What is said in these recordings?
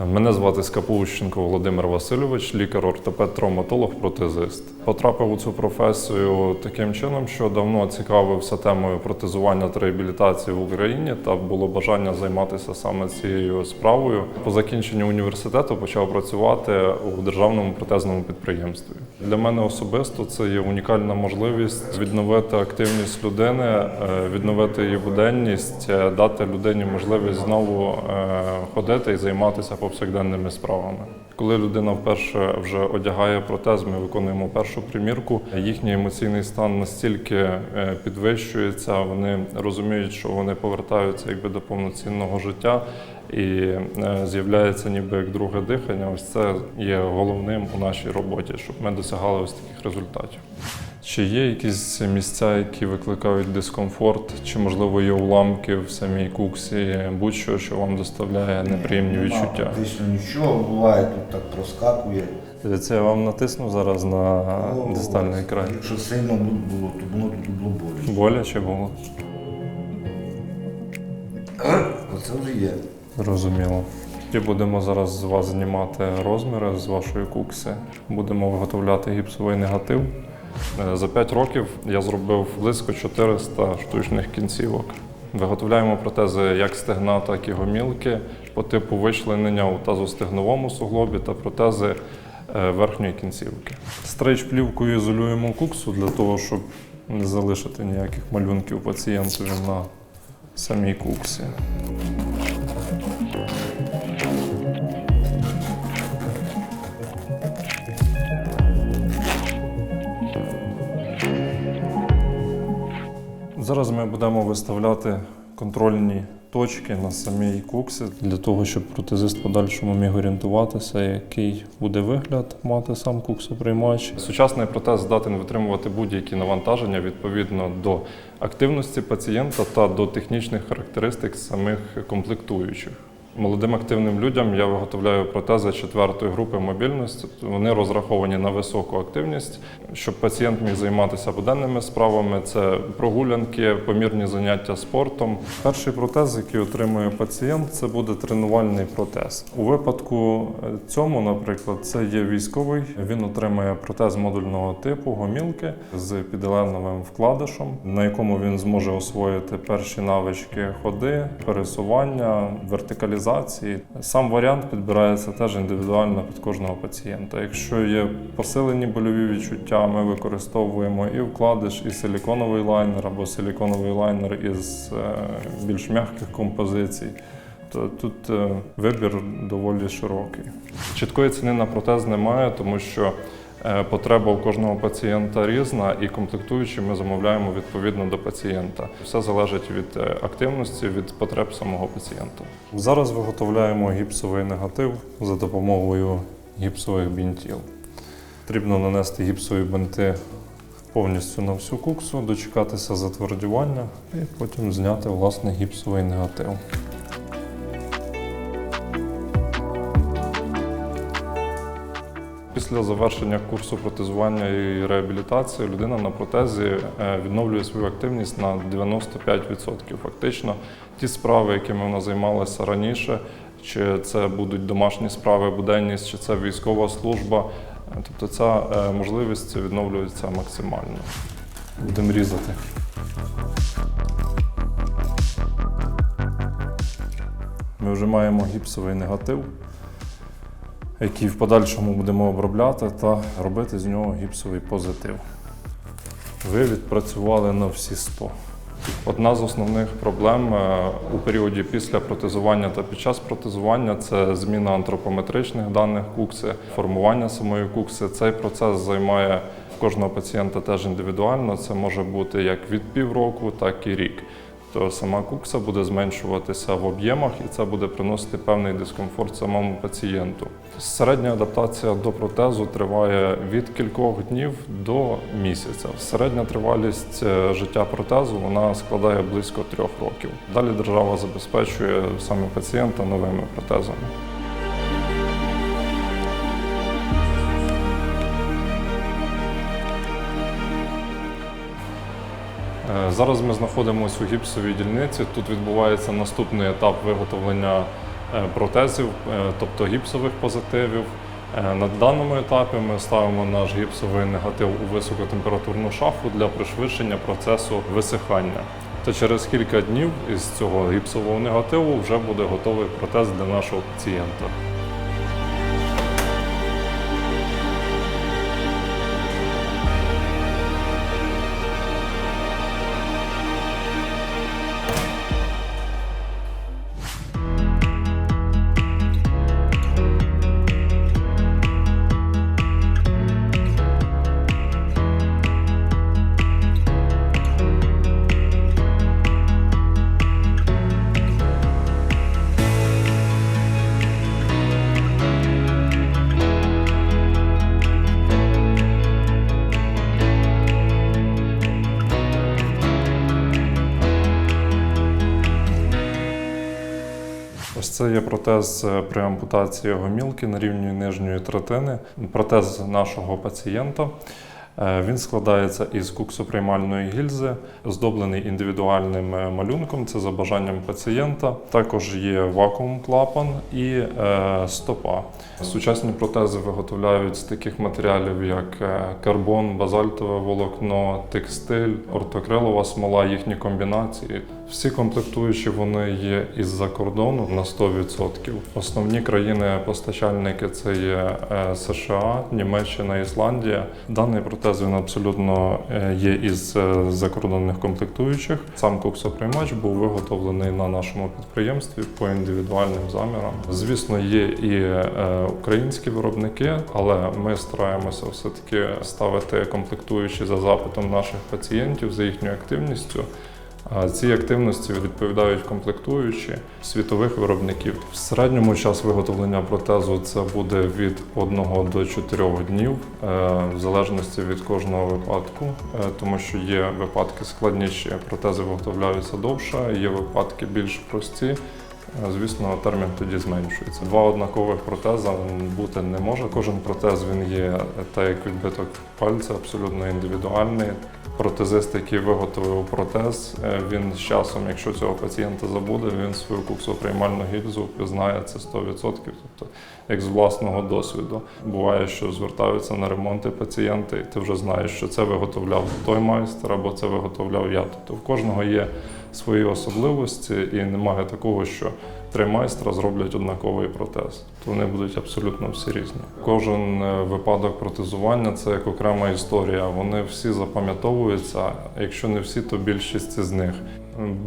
Мене звати Скапущенко Володимир Васильович, лікар-ортопед, травматолог, протезист. Потрапив у цю професію таким чином, що давно цікавився темою протезування та реабілітації в Україні та було бажання займатися саме цією справою. По закінченню університету почав працювати у державному протезному підприємстві. Для мене особисто це є унікальна можливість відновити активність людини, е, відновити її буденність, е, дати людині можливість знову е, ходити і займатися повсякденними справами. Коли людина вперше вже одягає протез, ми виконуємо першу примірку. Їхній емоційний стан настільки е, підвищується, вони розуміють, що вони повертаються якби до повноцінного життя і е, з'являється ніби як друге дихання. Ось це є головним у нашій роботі, щоб ми досягали ось таких результатів. Чи є якісь місця, які викликають дискомфорт, чи можливо є уламки в самій куксі, будь-що, що вам доставляє неприємні Нема відчуття? Практично нічого буває, тут так проскакує. Дивіться, я вам натиснув зараз на Ну, дистальний край. Якщо сильно було, то воно тут було боляче. Боляче було? Оце вже є. Зрозуміло. І будемо зараз з вас знімати розміри з вашої кукси. Будемо виготовляти гіпсовий негатив. Е, За 5 років я зробив близько 400 штучних кінцівок. Виготовляємо протези як стегна, так і гомілки по типу вичленення у тазостегновому суглобі та протези е, верхньої кінцівки. Стрейч плівкою ізолюємо куксу для того, щоб не залишити ніяких малюнків пацієнтові на самій куксі. Зараз ми будемо виставляти контрольні точки на самій куксі для того, щоб протезист подальшому міг орієнтуватися, який буде вигляд мати сам куксоприймач. Сучасний протез здатен витримувати будь-які навантаження відповідно до активності пацієнта та до технічних характеристик самих комплектуючих. Молодим активним людям я виготовляю протези четвертої групи мобільності. Вони розраховані на високу активність, щоб пацієнт міг займатися буденними справами. Це прогулянки, помірні заняття спортом. Перший протез, який отримує пацієнт, це буде тренувальний протез. У випадку е, цьому, наприклад, це є військовий. Він отримує протез модульного типу гомілки з піделеновим вкладишем, на якому він зможе освоїти перші навички ходи, пересування, вертикалізації. Сам варіант підбирається теж індивідуально під кожного пацієнта. Якщо є посилені больові відчуття, ми використовуємо і вкладиш, і силіконовий лайнер або силіконовий лайнер із е, більш м'яких композицій. Тут е, вибір доволі широкий. Чіткої ціни на протез немає, тому що потреба у кожного пацієнта різна, і комплектуючі ми замовляємо відповідно до пацієнта. Все залежить від е, активності, від потреб самого пацієнта. Зараз виготовляємо гіпсовий негатив за допомогою гіпсових бінтів. Потрібно нанести гіпсові бинти повністю на всю куксу, дочекатися затвердювання і потім зняти власне гіпсовий негатив. Після завершення курсу протезування і реабілітації людина на протезі е, відновлює свою активність на 95%. Фактично, ті справи, якими вона займалася раніше, чи це будуть домашні справи, буденність, чи це військова служба. е, Тобто ця е, можливість відновлюється максимально. Будемо різати. Ми вже маємо гіпсовий негатив який в подальшому будемо обробляти та робити з нього гіпсовий позитив. Ви відпрацювали на всі 100. Одна з основних проблем е, у періоді після протезування та під час протезування це зміна антропометричних даних кукси, формування самої кукси. Цей процес займає кожного пацієнта теж індивідуально. Це може бути як від півроку, так і рік. То сама кукса буде зменшуватися в об'ємах, і це буде приносити певний дискомфорт самому пацієнту. Середня адаптація до протезу триває від кількох днів до місяця. Середня тривалість е, життя протезу вона складає близько трьох років. Далі держава забезпечує саме пацієнта новими протезами. Зараз ми знаходимося у гіпсовій дільниці. Тут відбувається наступний етап виготовлення е, протезів, е, тобто гіпсових позитивів. Е, На даному етапі ми ставимо наш гіпсовий негатив у високотемпературну шафу для пришвидшення процесу висихання. Та через кілька днів із цього гіпсового негативу вже буде готовий протез для нашого пацієнта. Це є протез е, при ампутації гомілки на рівні нижньої третини. Протез нашого пацієнта. Е, Він складається із куксоприймальної гільзи, оздоблений індивідуальним е, малюнком. Це за бажанням пацієнта. Також є вакуум-клапан і е, стопа. Сучасні протези виготовляють з таких матеріалів, як карбон, базальтове волокно, текстиль, ортокрилова смола, їхні комбінації. Всі комплектуючі вони є із-за кордону на 100%. Основні країни-постачальники це є е, США, Німеччина, Ісландія. Даний протез він абсолютно е, є із е, закордонних комплектуючих. Сам коксоприймач був виготовлений на нашому підприємстві по індивідуальним замірам. Звісно, є і українські виробники, але ми стараємося все-таки ставити комплектуючі за запитом наших пацієнтів за їхньою активністю. А Ці активності відповідають комплектуючі світових виробників. В середньому час виготовлення протезу це буде від 1 до 4 днів, е, в залежності від кожного випадку, е, тому що є випадки складніші, протези виготовляються довше, є випадки більш прості. Звісно, термін тоді зменшується. Два однакових протеза бути не може. Кожен протез він є так як відбиток пальця, абсолютно індивідуальний. Протезист, який виготовив протез, е, він з часом, якщо цього пацієнта забуде, він свою куксоприймальну гільзу впізнає це 100%, тобто як з власного досвіду. Буває, що звертаються на ремонти пацієнти, і ти вже знаєш, що це виготовляв той майстер або це виготовляв я. Тобто в кожного є свої особливості, і немає такого, що три майстра зроблять однаковий протез. Вони будуть абсолютно всі різні. Кожен е, випадок протезування це як окрема історія. Вони всі запам'ятовуються. Якщо не всі, то більшість з них.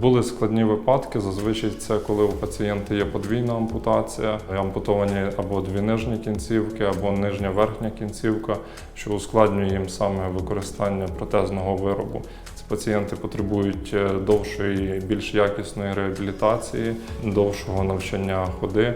Були складні випадки. Зазвичай це коли у пацієнта є подвійна ампутація, ампутовані або дві нижні кінцівки, або нижня верхня кінцівка, що ускладнює їм саме використання протезного виробу. Ці пацієнти потребують е, довшої, більш якісної реабілітації, довшого навчання ходи.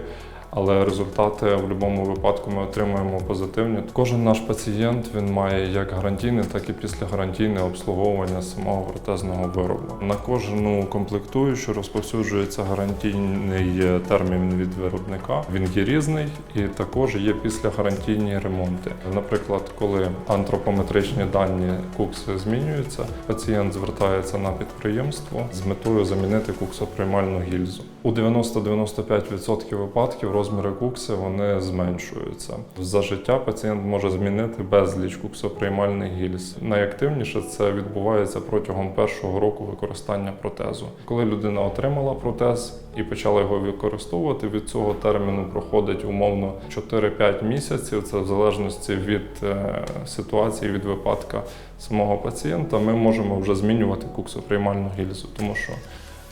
Але результати в будь-якому випадку ми отримуємо позитивні. Кожен наш пацієнт він має як гарантійне, так і післягарантійне обслуговування самого протезного виробу. На кожну комплектуючу розповсюджується гарантійний термін від виробника. Він є різний і також є післягарантійні ремонти. Наприклад, коли антропометричні дані кукси змінюються, пацієнт звертається на підприємство з метою замінити куксоприймальну гільзу. У 90-95% випадків розміри кукси вони зменшуються. За життя пацієнт може змінити безліч куксоприймальних гільз. Найактивніше це відбувається протягом першого року використання протезу. Коли людина отримала протез і почала його використовувати, від цього терміну проходить умовно 4-5 місяців. Це в залежності від е, ситуації, від випадка самого пацієнта. Ми можемо вже змінювати куксоприймальну гільзу, тому що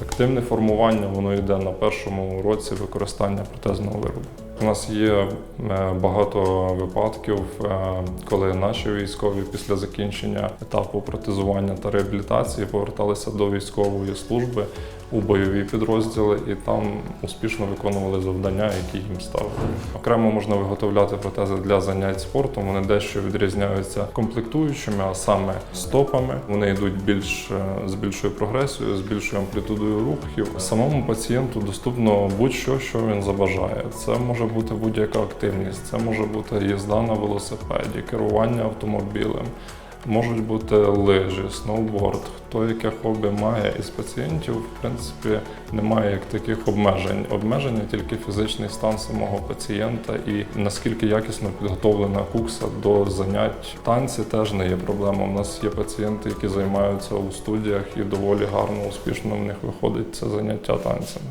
Активне формування воно йде на першому році використання протезного виробу. У нас є е, багато випадків, е, коли наші військові після закінчення етапу протезування та реабілітації поверталися до військової служби у бойові підрозділи і там успішно виконували завдання, які їм ставили. Окремо можна виготовляти протези для занять спортом. Вони дещо відрізняються комплектуючими, а саме стопами. Вони йдуть більш е, з більшою прогресією, з більшою амплітудою рухів. Самому пацієнту доступно будь-що, що він забажає. Це може бути будь-яка активність, це може бути їзда на велосипеді, керування автомобілем. Можуть бути лижі, сноуборд, хто яке хобі має із пацієнтів, в принципі, немає як таких обмежень. Обмеження тільки фізичний стан самого пацієнта і наскільки якісно підготовлена кукса до занять. Танці теж не є проблема. У нас є пацієнти, які займаються у студіях і доволі гарно, успішно в них виходить це заняття танцями.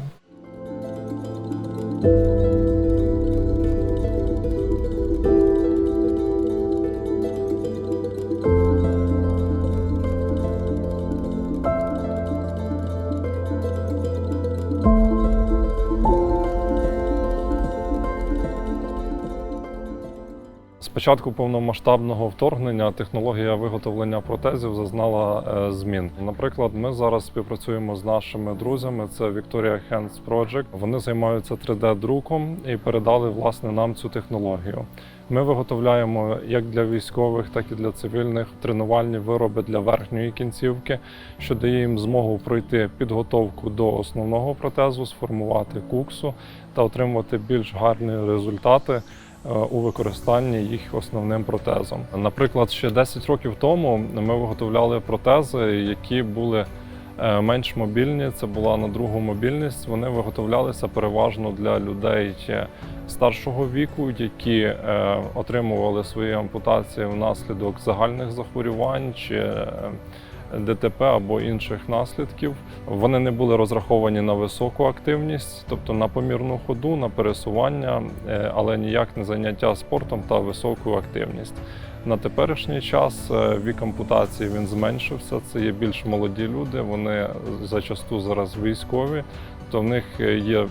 Початку повномасштабного вторгнення технологія виготовлення протезів зазнала е, змін. Наприклад, ми зараз співпрацюємо з нашими друзями. Це Victoria Hands Project. Вони займаються 3D-друком і передали власне нам цю технологію. Ми виготовляємо як для військових, так і для цивільних тренувальні вироби для верхньої кінцівки, що дає їм змогу пройти підготовку до основного протезу, сформувати куксу та отримувати більш гарні результати у використанні їх основним протезом. Наприклад, ще 10 років тому ми виготовляли протези, які були е, менш мобільні. Це була на другу мобільність. Вони виготовлялися переважно для людей старшого віку, які е, отримували свої ампутації внаслідок загальних захворювань чи е, ДТП або інших наслідків. Вони не були розраховані на високу активність, тобто на помірну ходу, на пересування, е, але ніяк не заняття спортом та високу активність. На теперішній час е, вік ампутації він зменшився. Це є більш молоді люди. Вони зачасту зараз військові, то в них є е,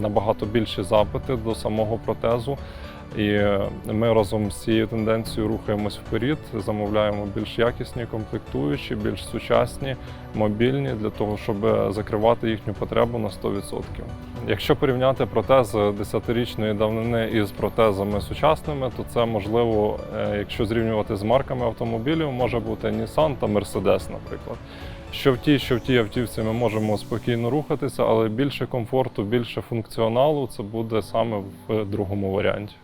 набагато більші запити до самого протезу. І ми разом з цією тенденцією рухаємось вперед, замовляємо більш якісні комплектуючі, більш сучасні, мобільні для того, щоб закривати їхню потребу на 100%. Якщо порівняти протез 10-річної давнини із протезами сучасними, то це можливо, е, якщо зрівнювати з марками автомобілів, може бути Nissan та Mercedes, наприклад. Що в тій, що в тій автівці ми можемо спокійно рухатися, але більше комфорту, більше функціоналу це буде саме в другому варіанті.